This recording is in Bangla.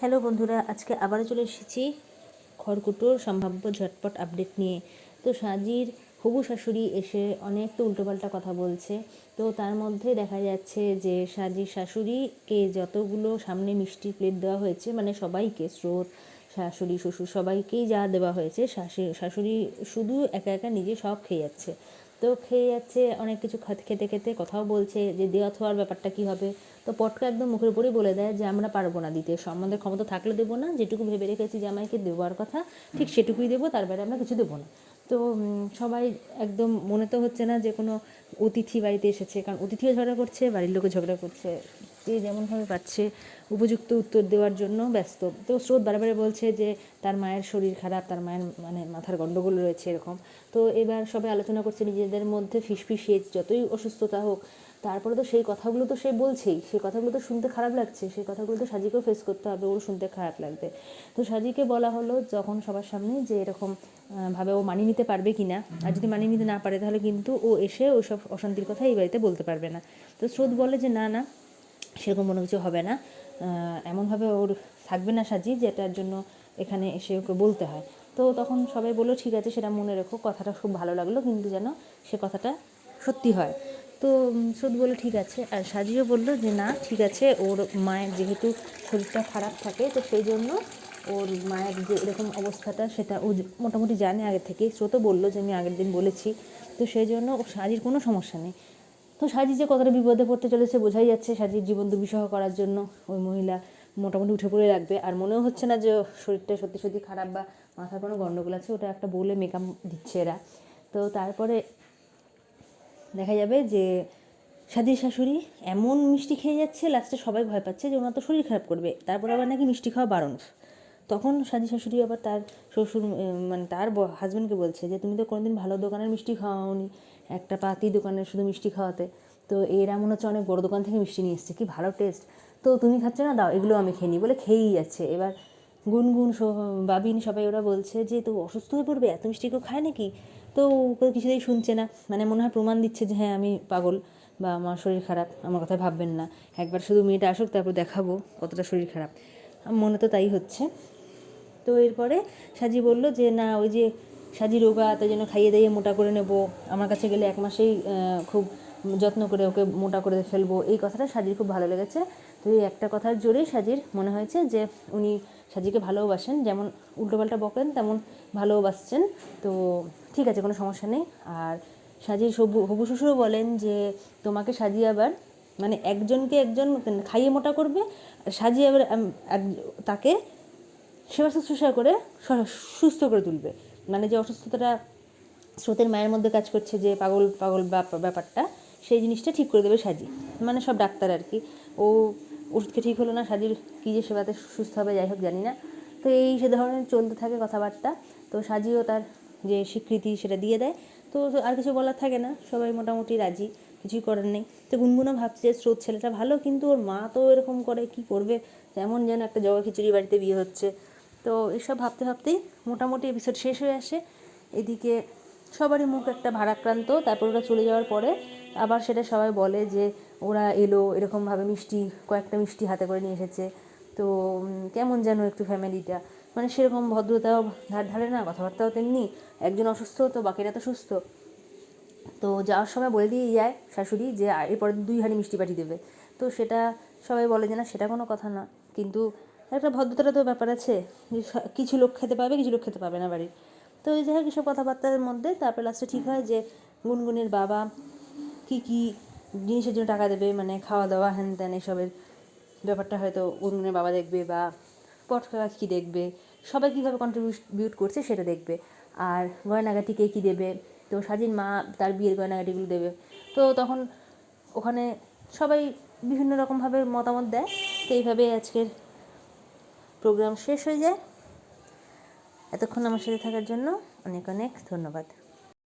হ্যালো বন্ধুরা, আজকে আবারও চলে এসেছি খড়কুটোর সম্ভাব্য ঝটপট আপডেট নিয়ে। তো সাজির হবু শাশুড়ি এসে অনেক তো উল্টোপাল্টা কথা বলছে। তো তার মধ্যে দেখা যাচ্ছে যে সাজির শাশুড়িকে যতগুলো সামনে মিষ্টি প্লেট দেওয়া হয়েছে মানে সবাইকে, স্রোত, শাশুড়ি, শ্বশুর সবাইকেই যা দেওয়া হয়েছে শাশুড়ি শুধু একা একা নিজে সব খেয়ে যাচ্ছে। তো খেয়ে যাচ্ছে, অনেক কিছু খাত- খেতে কথাও বলছে যে দেওয়া থোয়ার ব্যাপারটা কী হবে। তো পটকা একদম মুখের উপরেই বলে দেয় যে আমরা পারব না দিতে। সম্বন্ধের ক্ষমতা থাকলে দেবো না, যেটুকু ভেবে রেখেছি যে আমাকে দেওয়ার কথা, ঠিক সেটুকুই দেবো, তার বাইরে আমরা কিছু দেবো না। তো সবাই একদম মনে তো হচ্ছে না যে কোনো অতিথি বাড়িতে এসেছে, কারণ অতিথিও ঝগড়া করছে, বাড়ির লোকও ঝগড়া করছে। যে যেমনভাবে পাচ্ছে, উপযুক্ত উত্তর দেওয়ার জন্য ব্যস্ত। তো স্রোত বারে বলছে যে, তার মায়ের শরীর খারাপ, তার মায়ের মানে মাথার গণ্ডগোল রয়েছে এরকম। তো এবার সবাই আলোচনা করছে নিজেদের মধ্যে ফিসফিসিয়ে যতই অসুস্থতা হোক, তারপরে তো সেই কথাগুলো তো সে বলছেই। সেই কথাগুলো তো শুনতে খারাপ লাগছে, সেই কথাগুলো তো সাজিকেও ফেস করতে হবে ওর শুনতে খারাপ লাগবে। তো সাজিকে বলা হলো যখন সবার সামনে যে এরকম ভাবে ও মানিয়ে নিতে পারবে কি না আর যদি মানিয়ে নিতে না পারে তাহলে কিন্তু ও এসে ওইসব অশান্তির কথা এই বাড়িতে বলতে পারবে না। তো স্রোত বলে যে, না না সেরকম কোনো কিছু হবে না। এমনভাবে ওর থাকবে না সাজি, যেটার জন্য এখানে এসে ওকে বলতে হয়। তো তখন সবাই বলল, ঠিক আছে, সেটা মনে রেখো, কথাটা খুব ভালো লাগল, কিন্তু যেন সে কথাটা সত্যি হয়। তো সুদ বলল, ঠিক আছে। আর সাজিও বলল যে, না, ঠিক আছে, ওর মায়ের যেহেতু শরীরটা খারাপ থাকে, তো সেই জন্য ওর মায়ের যে এরকম অবস্থাটা, সেটা ও মোটামুটি জানে আগে থেকে স্রোতও বলল যে, আমি আগের দিন বলেছি। তো সেই জন্য ও সাজির কোনো সমস্যা নেই। তো সাজি যে কতটা বিপদে পড়তে চলেছে বোঝাই যাচ্ছে সাজির জীবন দুর্বিষহ করার জন্য ওই মহিলা মোটামুটি উঠে পড়ে রাখবে। আর মনেও হচ্ছে না যে শরীরটা সত্যি সত্যি খারাপ বা মাথার কোনো গণ্ডগোল আছে, ওটা একটা বলে মেকআপ দিচ্ছে এরা। তো তারপরে দেখা যাবে যে সাদির শাশুড়ি এমন মিষ্টি খেয়ে যাচ্ছে লাস্টে সবাই ভয় পাচ্ছে যে ওনার তো শরীর খারাপ করবে। তারপর আবার নাকি মিষ্টি খাওয়া বারণ। তখন সাদি শাশুড়ি আবার তার শ্বশুর মানে তার হাজব্যান্ডকে বলছে যে, তুমি তো কোনোদিন ভালো দোকানের মিষ্টি খাওয়াওনি একটা পাতি দোকানের শুধু মিষ্টি খাওয়াতে। তো এরা মনে হচ্ছে অনেক বড় দোকান থেকে মিষ্টি নিয়ে এসছে। কি ভালো টেস্ট তো তুমি খাচ্ছ না? দাও, এগুলো আমি খেয়ে নিই। বলে খেয়েই যাচ্ছে। এবার গুনগুন বাবিন সবাই ওরা বলছে যে, তো অসুস্থ হয়ে পড়বে? এত মিষ্টি কেউ খায় নাকি? তো ও কিছুতেই শুনছে না। মানে মনে হয় প্রমাণ দিচ্ছে যে হ্যাঁ আমি পাগল বা আমার শরীর খারাপ। আমার কথা ভাববেন না। একবার শুধু মেয়েটা আসুক, তারপর দেখাবো কতটা শরীর খারাপ। মনে তো তাই হচ্ছে। তো এরপরে সাজি বলল যে, না, ওই যে সাজি রোগা, তাই জন্য খাইয়ে দাইয়ে মোটা করে নেব। আমার কাছে গেলে এক মাসেই খুব যত্ন করে ওকে মোটা করে ফেলব। এই কথাটা সাজির খুব ভালো লেগেছে। তো এই একটা কথার জোরেই সাজির মনে হয়েছে যে, উনি সাজিকে ভালোবাসেন। যেমন উল্টোপাল্টা বকেন, তেমন ভালোবাসছেন। তো ঠিক আছে, কোনো সমস্যা নেই। আর সাজি সবু, হবু শ্বশুরও বলেন যে, তোমাকে সাজি আবার মানে একজনকে একজন খাইয়ে মোটা করবে। সাজি আবার তাকে সেবা শুশ্রূষা করে সুস্থ করে তুলবে। মানে যে অসুস্থতাটা স্রোতের মায়ের মধ্যে কাজ করছে যে পাগল পাগল ব্যাপ- ব্যাপারটা, সেই জিনিসটা ঠিক করে দেবে সাজি। মানে সব ডাক্তার আর কি। ও ওষুধকে ঠিক হলো না, সাজির কী যে সেবাতে সুস্থ হবে যাই হোক, জানি না। তো এই সে ধরনের চলতে থাকে কথাবার্তা। তো সাজিও তার যে স্বীকৃতি সেটা দিয়ে দেয়। তো আর কিছু বলার থাকে না, সবাই মোটামুটি রাজি, কিছুই করার নেই। তো গুনগুনও ভাবছে যে স্রোত ছেলেটা ভালো, কিন্তু ওর মা তো এরকম করে কি করবে? যেমন যেন একটা জগা খিচুড়ি বাড়িতে বিয়ে হচ্ছে। তো এসব ভাবতে ভাবতেই মোটামুটি এপিসোড শেষ হয়ে আসে। এদিকে সবারই মুখ একটা ভারাক্রান্ত, তারপর ওরা চলে যাওয়ার পরে আবার সেটা সবাই বলে যে ওরা এলো, এরকমভাবে মিষ্টি, কয়েকটা মিষ্টি হাতে করে নিয়ে এসেছে। তো কেমন যেন একটু ফ্যামিলিটা। মানে সেরকম ভদ্রতাও ধার ধারে না, কথাবার্তাও তেমনি। একজন অসুস্থ তো বাকিরা তো সুস্থ। তো যাওয়ার সময় বলে দিয়ে যায় শাশুড়ি যে এরপরে দুই হাঁড়ি মিষ্টি পাঠিয়ে দেবে। তো সেটা সবাই বলে যে, না, সেটা কোনো কথা না। কিন্তু একটা ভদ্রতার তো ব্যাপার আছে। কিছু লোক খেতে পাবে, কিছু লোক খেতে পাবে না বাড়ির। তো এই যাই হোক এসব কথাবার্তার মধ্যে তারপর লাস্টে ঠিক হয় যে গুনগুনের বাবা কি কি জিনিসের জন্য টাকা দেবে মানে খাওয়া দাওয়া, হ্যান ত্যান এসবের ব্যাপারটা হয়তো গুনগুনের বাবা দেখবে বা পটকা কী দেখবে। সবাই কীভাবে কন্ট্রিবিউট করছে সেটা দেখবে। আর গয়নাগাটি কে কী দেবে? তো সাজির মা তার বিয়ের গয়নাগাটিগুলো দেবে। তো তখন ওখানে সবাই বিভিন্ন রকমভাবে মতামত দেয়। তো এইভাবে আজকের প্রোগ্রাম শেষ হয়ে যায়। এতক্ষণ আমার সাথে থাকার জন্য অনেক অনেক ধন্যবাদ।